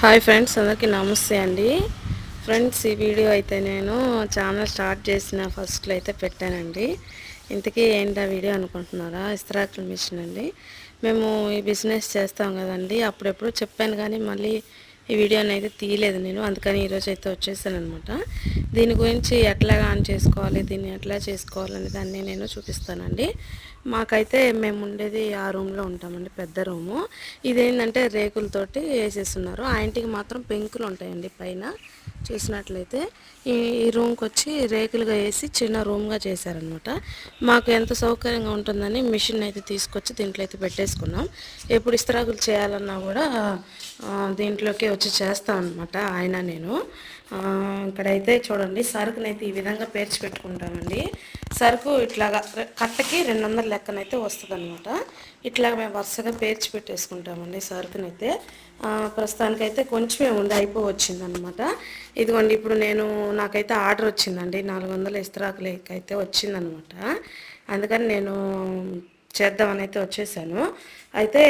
Hi friends అందరికీ నమస్తే అండి. ఫ్రెండ్స్ ఈ వీడియో అయితే నేను ఛానల్ స్టార్ట్ చేసిన ఫస్ట్లో అయితే పెట్టానండి. ఇంతకీ ఏంటి ఆ వీడియో అనుకుంటున్నారా? ఇస్త్రాకుల మిషన్ అండి. మేము ఈ బిజినెస్ చేస్తాం కదండి. అప్పుడెప్పుడు చెప్పాను కానీ మళ్ళీ ఈ వీడియోని అయితే తీయలేదు నేను అందుకని ఈరోజు అయితే వచ్చేసాను అనమాట దీని గురించి ఎట్లా ఆన్ చేసుకోవాలి దీన్ని ఎట్లా చేసుకోవాలనే దాన్ని నేను చూపిస్తానండి. మాకైతే మేము ఉండేది ఆ రూమ్లో ఉంటామండి పెద్ద రూము. ఇదేంటంటే రేకులతోటి వేసేస్తున్నారు. ఆ ఇంటికి మాత్రం పెంకులు ఉంటాయండి పైన. చూసినట్లయితే ఈ ఈ రూమ్కి వచ్చి రేకులుగా వేసి చిన్న రూమ్గా చేశారనమాట మాకు ఎంత సౌకర్యంగా ఉంటుందని మిషన్ అయితే తీసుకొచ్చి దీంట్లో అయితే పెట్టేసుకున్నాం. ఎప్పుడు ఇస్త్రాకులు చేయాలన్నా కూడా దీంట్లోకి వచ్చి చేస్తాం అనమాట ఆయన నేను. ఇక్కడైతే చూడండి సరుకునైతే ఈ విధంగా పేర్చి పెట్టుకుంటామండి. సరుకు ఇట్లాగా కట్టకి రెండు వందల లెక్కనైతే వస్తుంది అనమాట ఇట్లా మేము వరుసగా పేర్చి పెట్టేసుకుంటామండి సరుకునైతే. ప్రస్తుతానికైతే కొంచెమే ఉంది అయిపోవచ్చింది అనమాట ఇదిగోండి ఇప్పుడు నేను నాకైతే ఆర్డర్ వచ్చిందండి నాలుగు వందల ఇస్త్రాకులకి అయితే వచ్చిందనమాట అందుకని నేను చేద్దామని అయితే వచ్చేసాను. అయితే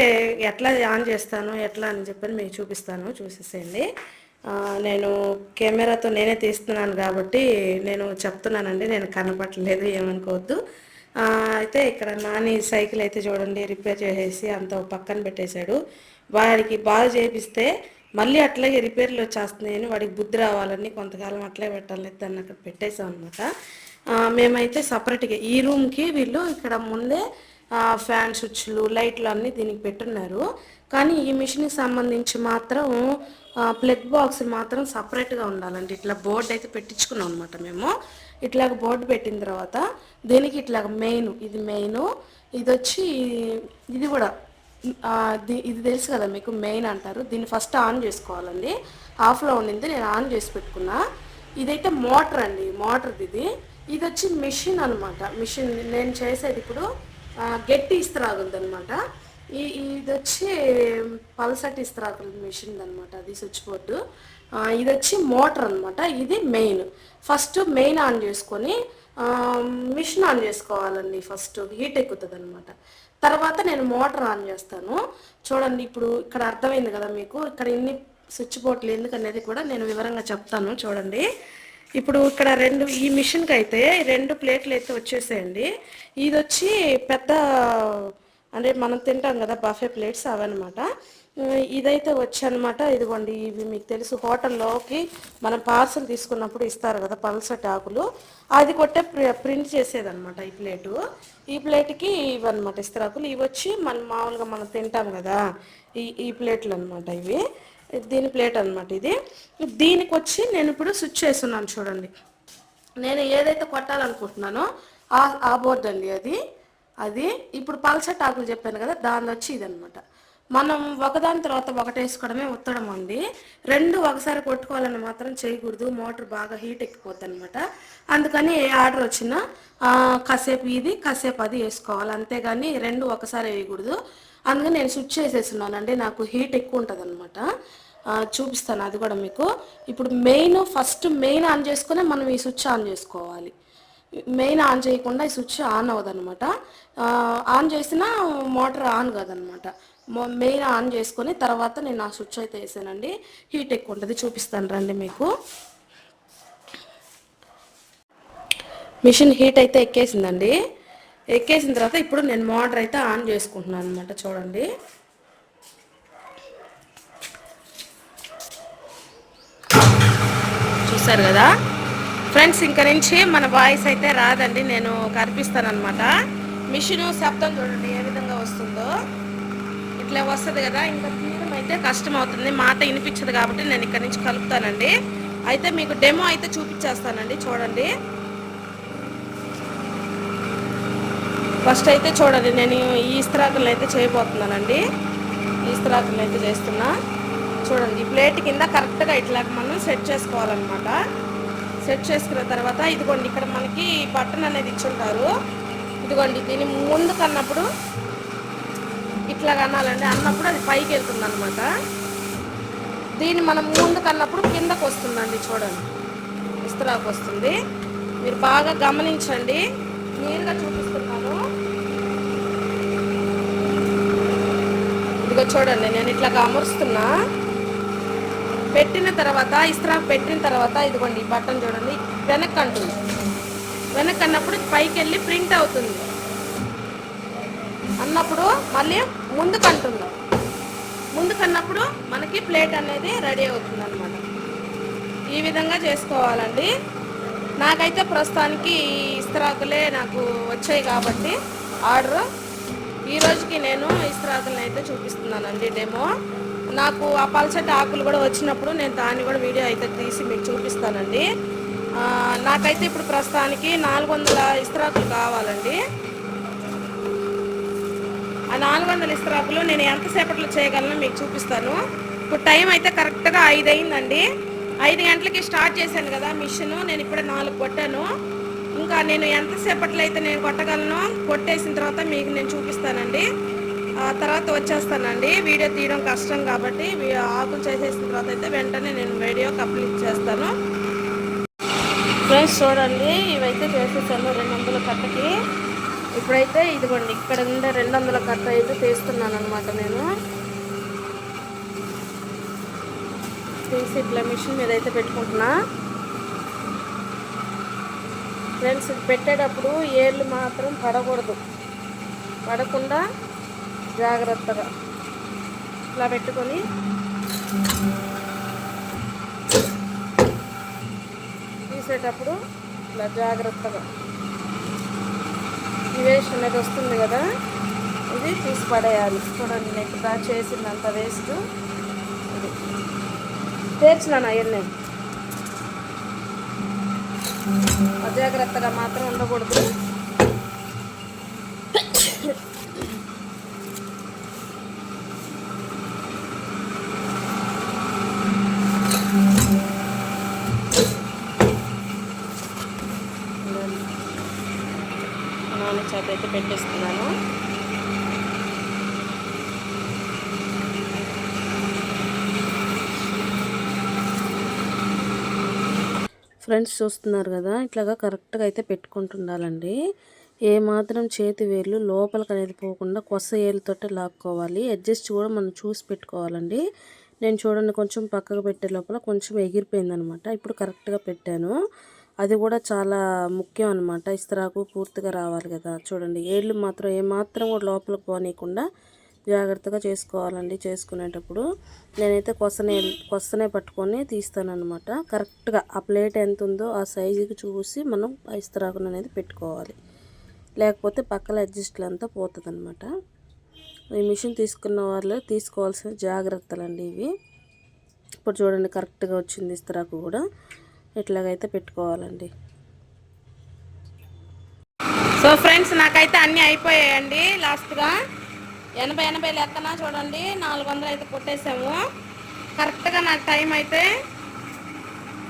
ఎట్లా ఆన్ చేస్తాను ఎట్లా అని చెప్పని మీకు చూపిస్తాను చూసేసేయండి. నేను కెమెరాతో నేనే తీస్తున్నాను కాబట్టి నేను చెప్తున్నానండి నేను కనపడలేదు ఏమనుకోవద్దు. అయితే ఇక్కడ నాని సైకిల్ అయితే చూడండి రిపేర్ చేసేసి అంత పక్కన పెట్టేశాడు. వాడికి బాగా చేపిస్తే మళ్ళీ అట్లాగే రిపేర్లు వచ్చేస్తున్నాయని వాడికి బుద్ధి రావాలని కొంతకాలం అట్లే పెట్టాలని దాన్ని అక్కడ పెట్టేసాం అనమాట మేమైతే సపరేట్గా ఈ రూమ్కి వీళ్ళు ఇక్కడ ముందే ఫ్యాన్ స్విచ్లు లైట్లు అన్నీ దీనికి పెట్టున్నారు. కానీ ఈ మిషన్కి సంబంధించి మాత్రం ప్లగ్ బాక్స్ మాత్రం సపరేట్గా ఉండాలండి. ఇట్లా బోర్డు అయితే పెట్టించుకున్నాం అనమాట మేము. ఇట్లాగ బోర్డు పెట్టిన తర్వాత దీనికి ఇట్లాగ మెయిన్ ఇది మెయిన్ ఇది వచ్చి ఇది కూడా ఇది తెలుసు కదా మీకు మెయిన్ అంటారు. దీన్ని ఫస్ట్ ఆన్ చేసుకోవాలండి. ఆఫ్లో ఉండింది నేను ఆన్ చేసి పెట్టుకున్నా. ఇదైతే మోటార్ అండి మోటార్ ఇది. ఇది వచ్చి మిషన్ అనమాట మిషన్ నేను చేసేది ఇప్పుడు గట్టి ఇస్త్రాగులది అనమాట ఈ ఇది వచ్చి పల్సటి ఇస్త్రాకుల మిషన్ అనమాట అది స్విచ్ బోర్డు. ఇది వచ్చి మోటార్ అనమాట ఇది మెయిన్. ఫస్ట్ మెయిన్ ఆన్ చేసుకొని మిషన్ ఆన్ చేసుకోవాలండి ఫస్ట్ హీట్ ఎక్కుతుంది అనమాట తర్వాత నేను మోటార్ ఆన్ చేస్తాను. చూడండి ఇప్పుడు ఇక్కడ అర్థమైంది కదా మీకు ఇక్కడ ఇన్ని స్విచ్ బోర్డులు ఎందుకు అనేది కూడా నేను వివరంగా చెప్తాను చూడండి. ఇప్పుడు ఇక్కడ రెండు ఈ మిషన్కి అయితే రెండు ప్లేట్లు అయితే వచ్చేసాయండి. ఇది వచ్చి పెద్ద అంటే మనం తింటాం కదా బఫే ప్లేట్స్ అవన్నమాట. ఇదైతే వచ్చనమాట ఇదిగోండి ఇవి మీకు తెలుసు హోటల్లోకి మనం పార్సల్ తీసుకున్నప్పుడు ఇస్తారు కదా పల్సటి ఆకులు అది కొట్టే ప్రి- ప్రింట్ చేసేదనమాట ఈ ప్లేటు. ఈ ప్లేట్కి ఇవన్నమాట ఇస్తరాకులు. ఇవి వచ్చి మనం మామూలుగా మనం తింటాం కదా ఈ ఈ ప్లేట్లు అనమాట ఇవి. దీని ప్లేట్ అనమాట ఇది. దీనికి వచ్చి నేను ఇప్పుడు స్విచ్ చేస్తున్నాను చూడండి. నేను ఏదైతే కొట్టాలనుకుంటున్నానో ఆ ఆ బోర్డు అండి అది. అది ఇప్పుడు పల్సట్ ఆకులు చెప్పాను కదా దాని వచ్చి ఇదనమాట మనం ఒకదాని తర్వాత ఒకటి వేసుకోవడమే ఉత్తడం అండి. రెండు ఒకసారి కొట్టుకోవాలని మాత్రం చేయకూడదు. మోటార్ బాగా హీట్ ఎక్కిపోద్ది అనమాట అందుకని ఏ ఆర్డర్ వచ్చినా కాసేపు ఇది కాసేపు అది వేసుకోవాలి. అంతేగాని రెండు ఒకసారి వేయకూడదు. అందుకని నేను స్విచ్ చేసేస్తున్నానండి. నాకు హీట్ ఎక్కువ ఉంటుంది అనమాట చూపిస్తాను అది కూడా మీకు. ఇప్పుడు మెయిన్ ఫస్ట్ మెయిన్ ఆన్ చేసుకునే మనం ఈ స్విచ్ ఆన్ చేసుకోవాలి. మెయిన్ ఆన్ చేయకుండా ఈ స్విచ్ ఆన్ అవ్వదనమాట ఆన్ చేసినా మోటార్ ఆన్ కాదనమాట మెయిన్ ఆన్ చేసుకొని తర్వాత నేను ఆ స్విచ్ అయితే వేసానండి. హీట్ ఎక్కువ ఉంటుంది చూపిస్తాను రండి మీకు. మిషన్ హీట్ అయితే ఎక్కేసిందండి. ఎక్కేసిన తర్వాత ఇప్పుడు నేను మోటర్ అయితే ఆన్ చేసుకుంటున్నాను అనమాట చూడండి. చూసారు కదా? ఫ్రెండ్స్ ఇంక నుంచి మన వాయిస్ అయితే రాదండి నేను కనిపిస్తాను అనమాట మిషన్ శబ్దం చూడండి ఏ విధంగా వస్తుందో. ఇట్లా వస్తుంది కదా ఇంకా తీయడం అయితే కష్టం అవుతుంది మాట వినిపించదు కాబట్టి నేను ఇక్కడ నుంచి కలుపుతానండి. అయితే మీకు డెమో అయితే చూపించేస్తానండి చూడండి. ఫస్ట్ అయితే చూడండి నేను ఈ ఇస్త్రాకులను అయితే చేయబోతున్నానండి. ఈ ఇస్త్రాకులను అయితే చేస్తున్నా. చూడండి ఈ ప్లేట్ కింద కరెక్ట్గా ఇట్లా మనం సెట్ చేసుకోవాలన్నమాట. సెట్ చేసుకున్న తర్వాత ఇదిగోండి ఇక్కడ మనకి బటన్ అనేది ఇచ్చుంటారు. ఇదిగోండి దీని ముందు కన్నప్పుడు ఇట్లా అనాలండి. అన్నప్పుడు అది పైకి వెళ్తుంది అనమాట దీన్ని మనం ముందు కన్నప్పుడు కిందకు వస్తుందండి చూడండి. ఇస్త్రాకు వస్తుంది. మీరు బాగా గమనించండి. నేరుగా చూపిస్తుంది ఇదిగో చూడండి నేను ఇట్లా అమరుస్తున్నా. పెట్టిన తర్వాత ఇస్త్రా పెట్టిన తర్వాత ఇదిగోండి ఈ బటన్ చూడండి వెనక్కి అంటుంది. వెనక్కి అన్నప్పుడు పైకి వెళ్ళి ప్రింట్ అవుతుంది. అన్నప్పుడు మళ్ళీ ముందుకు అంటుంది. ముందుకు అన్నప్పుడు మనకి ప్లేట్ అనేది రెడీ అవుతుంది అనమాట ఈ విధంగా చేసుకోవాలండి. నాకైతే ప్రస్తుతానికి ఈ నాకు వచ్చాయి కాబట్టి ఆర్డర్ ఈ రోజుకి నేను ఇస్తరాకులను అయితే చూపిస్తున్నానండి డెమో నాకు ఆ పల్సటి ఆకులు కూడా వచ్చినప్పుడు నేను దాన్ని కూడా వీడియో అయితే తీసి మీకు చూపిస్తానండి. నాకైతే ఇప్పుడు ప్రస్తుతానికి నాలుగు వందల ఇస్త్రాకులు కావాలండి. ఆ నాలుగు వందల ఇస్త్రాకులు నేను ఎంతసేపట్లో చేయగలను మీకు చూపిస్తాను. ఇప్పుడు టైం అయితే కరెక్ట్గా ఐదు అయిందండి ఐదు గంటలకి స్టార్ట్ చేశాను కదా మిషన్. నేను ఇప్పుడే నాలుగు కొట్టాను. ఇంకా నేను ఎంతసేపట్లో అయితే నేను కొట్టగలను కొట్టేసిన తర్వాత మీకు నేను చూపిస్తానండి. ఆ తర్వాత వచ్చేస్తానండి. వీడియో తీయడం కష్టం కాబట్టి ఆకులు చేసేసిన తర్వాత అయితే వెంటనే నేను వీడియో కంప్లీట్ చేస్తాను. ఫ్రెండ్స్ చూడండి ఇవైతే చేసేసాను రెండు వందల కట్టకి. ఇప్పుడైతే ఇదిగోండి ఇక్కడ ఉండే రెండు వందల కట్ట అయితే తీస్తున్నాను అనమాట నేను. తీసి ఇట్లా మిషన్ మీద అయితే పెట్టుకుంటున్నా. ఫ్రెండ్స్ పెట్టేటప్పుడు ఏళ్ళు మాత్రం పడకూడదు. పడకుండా జాగ్రత్తగా ఇట్లా పెట్టుకొని తీసేటప్పుడు ఇట్లా జాగ్రత్తగా వేస్ట్ అనేది వస్తుంది కదా ఇది తీసి పడేయాలి. చూడండి నేను ఇప్పుడు చేసిందంత వేస్ట్. ఇది. పేర్చినాను అవన్నీ అజాగ్రత్తగా మాత్రం ఉండకూడదు. నాన్న చేత అయితే పెట్టేస్తున్నాను. ఫ్రెండ్స్ చూస్తున్నారు కదా ఇట్లాగా కరెక్ట్గా అయితే పెట్టుకుంటుండాలండి. ఏ మాత్రం చేతి వేళ్ళు లోపలికి అనేది పోకుండా కొస ఏళ్ళతోటే లాక్కోవాలి. అడ్జస్ట్ కూడా మనం చూసి పెట్టుకోవాలండి. నేను చూడండి కొంచెం పక్కకు పెట్టే లోపల కొంచెం ఎగిరిపోయింది అనమాట ఇప్పుడు కరెక్ట్గా పెట్టాను. అది కూడా చాలా ముఖ్యం అనమాట. ఇస్తరాకు పూర్తిగా రావాలి కదా. చూడండి ఏళ్ళు మాత్రం ఏ మాత్రం కూడా లోపలికి పోనీయకుండా జాగ్రత్తగా చేసుకోవాలండి. చేసుకునేటప్పుడు నేనైతే కొసనే కొసనే పట్టుకొని తీస్తానమాట కరెక్ట్గా ఆ ప్లేట్ ఎంత ఉందో ఆ సైజుకి చూసి మనం ఐస్తరాకును అనేది పెట్టుకోవాలి. లేకపోతే పక్కల అడ్జస్ట్లు అంతా పోతుంది అనమాట ఈ మిషన్ తీసుకున్న వాళ్ళు తీసుకోవాల్సిన జాగ్రత్తలు అండి ఇవి. ఇప్పుడు చూడండి కరెక్ట్గా వచ్చింది ఇస్తరాకు కూడా. ఇట్లాగైతే పెట్టుకోవాలండి. సో ఫ్రెండ్స్ నాకైతే అన్నీ అయిపోయాయండి లాస్ట్గా. ఎనభై ఎనభై లెక్కన చూడండి. నాలుగు వందలు అయితే కొట్టేసాము. కరెక్ట్గా నాకు టైం అయితే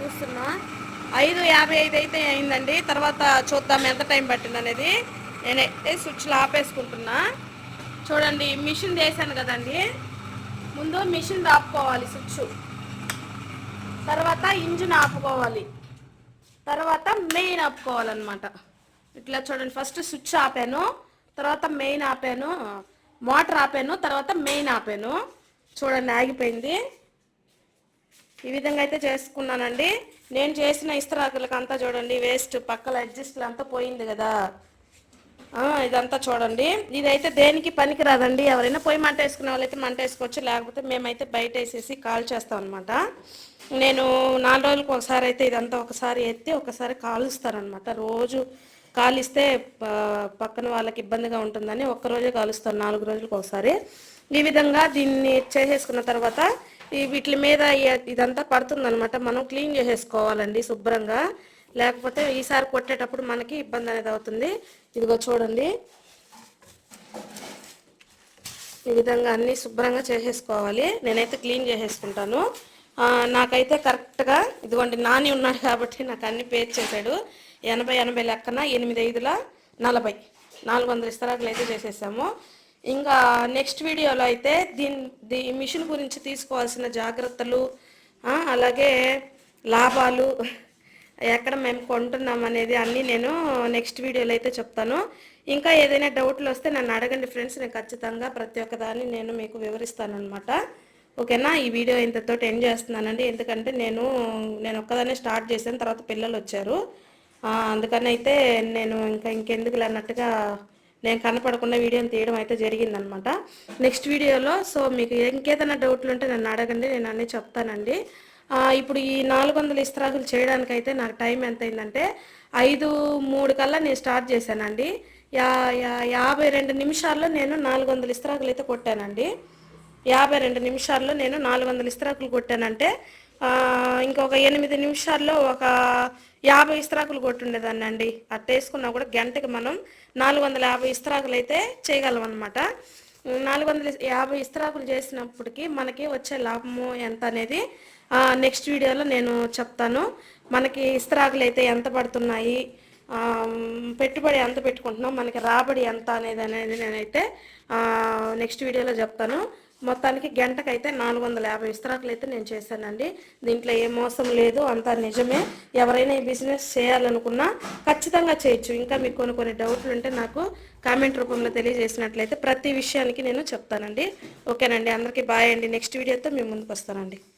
చూస్తున్నా. ఐదు యాభై ఐదు అయితే అయిందండి. తర్వాత చూద్దాం ఎంత టైం పట్టింది అనేది. నేనైతే స్విచ్లు ఆపేసుకుంటున్నా. చూడండి మిషన్ చేశాను కదండి. ముందు మిషన్ ఆపుకోవాలి స్విచ్. తర్వాత ఇంజిన్ ఆపుకోవాలి. తర్వాత మెయిన్ ఆపుకోవాలన్నమాట. ఇట్లా చూడండి ఫస్ట్ స్విచ్ ఆపాను. తర్వాత మెయిన్ ఆపాను. మోటార్ ఆపాను తర్వాత మెయిన్ ఆపాను. చూడండి ఆగిపోయింది. ఈ విధంగా అయితే చేసుకున్నానండి. నేను చేసిన ఇస్త్రాకులకంతా చూడండి వేస్ట్ పక్కల అడ్జస్ట్లు అంతా పోయింది కదా. ఇదంతా చూడండి. ఇదైతే దేనికి పనికిరాదండి. ఎవరైనా పోయి మంట వేసుకునే వాళ్ళైతే మంట వేసుకోవచ్చు. లేకపోతే మేమైతే బయట వేసేసి కాల్ చేస్తాం అనమాట నేను నాలుగు రోజులకు ఒకసారి అయితే ఇదంతా ఒకసారి ఎత్తి ఒకసారి కాలుస్తారనమాట రోజు కాలిస్తే పక్కన వాళ్ళకి ఇబ్బందిగా ఉంటుందని ఒక్క రోజే కాలుస్తాను నాలుగు రోజులకు ఒకసారి. ఈ విధంగా దీన్ని చేసేసుకున్న తర్వాత వీటి మీద ఇదంతా పడుతుందనమాట మనం క్లీన్ చేసేసుకోవాలండి శుభ్రంగా. లేకపోతే ఈసారి కొట్టేటప్పుడు మనకి ఇబ్బంది అనేది అవుతుంది. ఇదిగో చూడండి. ఈ విధంగా అన్ని శుభ్రంగా చేసేసుకోవాలి. నేనైతే క్లీన్ చేసేసుకుంటాను. నాకైతే కరెక్ట్గా ఇదిగోండి నాని ఉన్నాడు కాబట్టి నాకు అన్ని పేరు చేశాడు. ఎనభై ఎనభై లెక్కన ఎనిమిది ఐదుల నలభై. నాలుగు వందల ఇస్తరాకులు అయితే చేసేసాము. ఇంకా నెక్స్ట్ వీడియోలో అయితే దీని దీ మిషన్ గురించి తీసుకోవాల్సిన జాగ్రత్తలు అలాగే లాభాలు ఎక్కడ మేము కొంటున్నాం అనేది అన్నీ నేను నెక్స్ట్ వీడియోలో అయితే చెప్తాను. ఇంకా ఏదైనా డౌట్లు వస్తే నన్ను అడగండి ఫ్రెండ్స్. నేను ఖచ్చితంగా ప్రతి ఒక్కదాన్ని నేను మీకు వివరిస్తాను అనమాట ఓకేనా? ఈ వీడియో ఇంతతో ఎండ్ చేస్తున్నానండి. ఎందుకంటే నేను నేను ఒక్కదాన్నే స్టార్ట్ చేశాను. తర్వాత పిల్లలు వచ్చారు. అందుకని అయితే నేను ఇంకా ఇంకెందుకు అన్నట్టుగా నేను కనపడకుండా వీడియోని తీయడం అయితే జరిగిందనమాట. నెక్స్ట్ వీడియోలో సో మీకు ఇంకేదైనా డౌట్లు ఉంటే నన్ను అడగండి నేను అన్నీ చెప్తానండి. ఇప్పుడు ఈ నాలుగు వందల ఇస్త్రాకులు చేయడానికైతే నాకు టైం ఎంత అయిందంటే ఐదు మూడు కల్లా నేను స్టార్ట్ చేశానండి. యా యా- యాభై రెండు నిమిషాల్లో నేను నాలుగు వందల ఇస్త్రాకులు అయితే కొట్టానండి. యాభై రెండు నిమిషాల్లో నేను నాలుగు వందల ఇస్త్రాకులు కొట్టానంటే ఇంకొక ఎనిమిది నిమిషాల్లో ఒక యాభై ఇస్త్రాకులు కొట్టుండేదాన్ని అండి అట్ట వేసుకున్నా కూడా గంటకి మనం నాలుగు వందల యాభై ఇస్త్రాకులు అయితే చేయగలం అనమాట నాలుగు వందల యాభై ఇస్త్రాకులు చేసినప్పటికీ మనకి వచ్చే లాభము ఎంత అనేది నెక్స్ట్ వీడియోలో నేను చెప్తాను. మనకి ఇస్త్రాకులు అయితే ఎంత పడుతున్నాయి పెట్టుబడి ఎంత పెట్టుకుంటున్నాం మనకి రాబడి ఎంత అనేది అనేది నేనైతే నెక్స్ట్ వీడియోలో చెప్తాను. మొత్తానికి గంటకైతే నాలుగు వందల యాభై ఇస్త్రాకులు అయితే నేను చేశానండి. దీంట్లో ఏ మోసం లేదు అంతా నిజమే. ఎవరైనా ఈ బిజినెస్ చేయాలనుకున్నా ఖచ్చితంగా చేయొచ్చు. ఇంకా మీకు కొన్ని కొన్ని డౌట్లు ఉంటే నాకు కామెంట్ రూపంలో తెలియజేసినట్లయితే ప్రతి విషయానికి నేను చెప్తానండి. ఓకేనండి. అందరికీ బాయ్ అండి. నెక్స్ట్ వీడియోతో మేము ముందుకు వస్తానండి.